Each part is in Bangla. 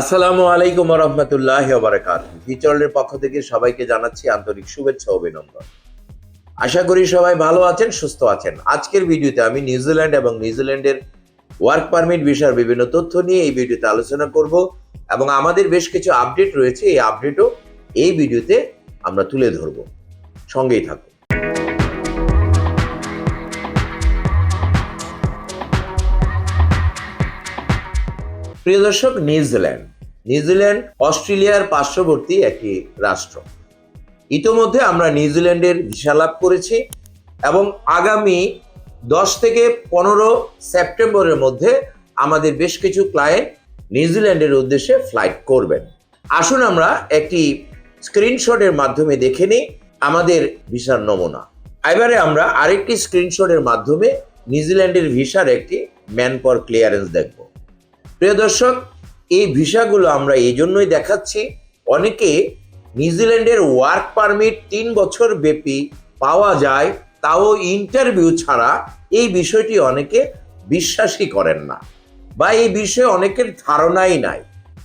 আসসালামু আলাইকুম রহমতুল্লাহ বারাকাত ফিচরের পক্ষ থেকে সবাইকে জানাচ্ছি আন্তরিক শুভেচ্ছা অভিনন্দন। আশা করি সবাই ভালো আছেন, সুস্থ আছেন। আজকের ভিডিওতে আমি নিউজিল্যান্ড এবং নিউজিল্যান্ডের ওয়ার্ক পারমিট বিষয়ের বিভিন্ন তথ্য নিয়ে এই ভিডিওতে আলোচনা করব এবং আমাদের বেশ কিছু আপডেট রয়েছে। এই আপডেটও এই ভিডিওতে আমরা তুলে ধরব। সঙ্গেই থাকুন। প্রিয় দর্শক, নিউজিল্যান্ড। নিউজিল্যান্ড, অস্ট্রেলিয়ার পার্শ্ববর্তী একটি রাষ্ট্র। ইতোমধ্যে আমরা নিউজিল্যান্ডের ভিসা লাভ করেছি এবং আগামী দশ থেকে পনেরো সেপ্টেম্বরের মধ্যে আমাদের বেশ কিছু ক্লায়েন্ট নিউজিল্যান্ডের উদ্দেশ্যে ফ্লাইট করবেন। আসুন আমরা একটি স্ক্রিনশটের মাধ্যমে দেখে নিই আমাদের ভিসার নমুনা। এবারে আমরা আরেকটি স্ক্রিনশটের মাধ্যমে নিউজিল্যান্ডের ভিসার একটি ম্যান পর ক্লিয়ারেন্স দেখব। প্রিয় দর্শক, এই ভিসাগুলো আমরা এই জন্যই দেখাচ্ছি। অনেকে নিউজিল্যান্ডের ওয়ার্ক পারমিট তিন বছর ব্যাপী পাওয়া যায়, তাও ইন্টারভিউ ছাড়া এই বিষয়টি অনেকে বিশ্বাসই করেন না বা এই বিষয়ে অনেকের ধারণাই নাই।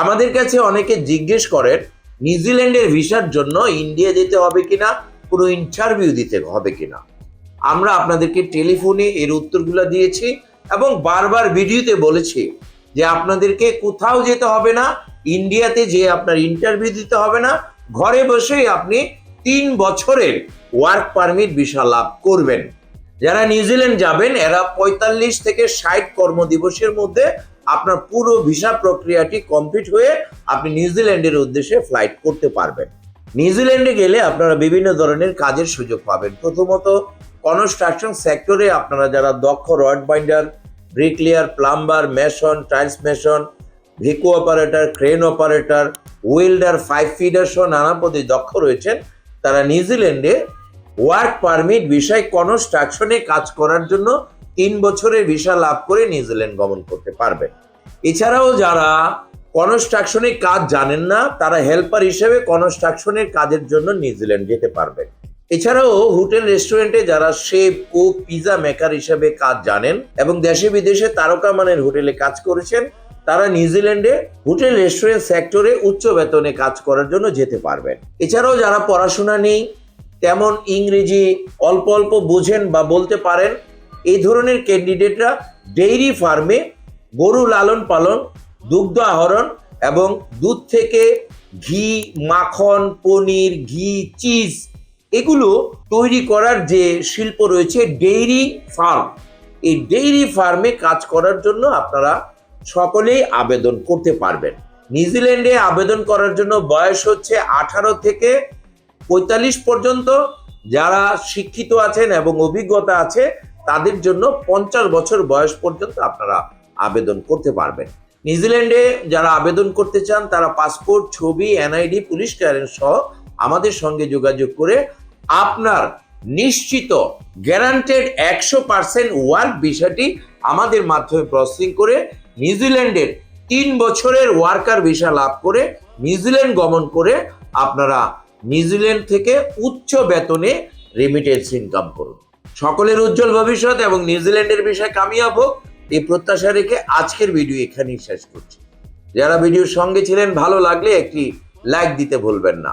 আমাদের কাছে অনেকে জিজ্ঞেস করেন, নিউজিল্যান্ডের ভিসার জন্য ইন্ডিয়া যেতে হবে কিনা, কোনো ইন্টারভিউ দিতে হবে কিনা। আমরা আপনাদেরকে টেলিফোনে এর উত্তরগুলো দিয়েছি এবং বারবার ভিডিওতে বলেছি যে আপনাদেরকে কোথাও যেতে হবে না, ইন্ডিয়াতে যে আপনার ইন্টারভিউ দিতে হবে না, ঘরে বসেই আপনি তিন বছরের ওয়ার্ক পারমিট ভিসা লাভ করবেন। যারা নিউজিল্যান্ড যাবেন, এরা পঁয়তাল্লিশ থেকে ষাট কর্মদিবসের মধ্যে আপনার পুরো ভিসা প্রক্রিয়াটি কমপ্লিট হয়ে আপনি নিউজিল্যান্ডের উদ্দেশ্যে ফ্লাইট করতে পারবেন। নিউজিল্যান্ডে গেলে আপনারা বিভিন্ন ধরনের কাজের সুযোগ পাবেন। প্রথমত কনস্ট্রাকশন সেক্টরে আপনারা যারা দক্ষ rod binder bricklayer plumber, mason, tiles mason, ভিকো operator, crane operator, welder, pipe fitter সহ নানা পদে দক্ষ রয়েছেন। তারা নিউজিল্যান্ডে ওয়ার্ক পারমিট বিষয় কনস্ট্রাকশনে কাজ করার জন্য তিন বছরের ভিসা লাভ করে নিউজিল্যান্ড গমন করতে পারবে। এছাড়াও যারা কনস্ট্রাকশনের কাজ জানেন না, তারা হেল্পার হিসেবে কনস্ট্রাকশনের কাজের জন্য নিউজিল্যান্ড যেতে পারবেন। এছাড়াও হোটেল রেস্টুরেন্টে যারা শেফ কুক পিজা মেকার হিসেবে কাজ জানেন এবং দেশে বিদেশে তারকা মানের হোটেলে কাজ করেছেন, তারা নিউজিল্যান্ডে হোটেল রেস্টুরেন্ট সেক্টরে উচ্চ বেতনে কাজ করার জন্য যেতে পারবেন। এছাড়াও যারা পড়াশোনা নেই, তেমন ইংরেজি অল্প অল্প বোঝেন বা বলতে পারেন, এই ধরনের ক্যান্ডিডেটরা ডেইরি ফার্মে গরু লালন পালন, দুগ্ধ আহরণ এবং দুধ থেকে ঘি, মাখন, পনির, ঘি, চিজ এগুলো তৈরি করার যে শিল্প রয়েছে ডেইরি ফার্ম। এই ডেইরি ফার্মে কাজ করার জন্য আপনারা সকলেই আবেদন করতে পারবেন। নিউজিল্যান্ডে আবেদন করার জন্য বয়স হচ্ছে আঠারো থেকে পঁয়তাল্লিশ পর্যন্ত। যারা শিক্ষিত আছেন এবং অভিজ্ঞতা আছে, তাদের জন্য পঞ্চাশ বছর বয়স পর্যন্ত আপনারা আবেদন করতে পারবেন। নিউজিল্যান্ডে যারা আবেদন করতে চান, তারা পাসপোর্ট, ছবি, এনআইডি, পুলিশ ক্লিয়ারেন্স সহ আমাদের সঙ্গে যোগাযোগ করে আপনার নিশ্চিত গ্যারান্টেড একশো পার্সেন্ট ওয়ার্ক ভিসাটি আমাদের মাধ্যমে প্রসেসিং করে নিউজিল্যান্ডের তিন বছরের ওয়ার্কার ভিসা লাভ করে নিউজিল্যান্ড গমন করে আপনারা নিউজিল্যান্ড থেকে উচ্চ বেতনে রেমিটেন্স ইনকাম করুন। সকলের উজ্জ্বল ভবিষ্যৎ এবং নিউজিল্যান্ডের বিষয়ে কামিয়াব হোক, এই প্রত্যাশা রেখে আজকের ভিডিও এখানেই শেষ করছি। যারা ভিডিওর সঙ্গে ছিলেন, ভালো লাগলে একটি লাইক দিতে ভুলবেন না।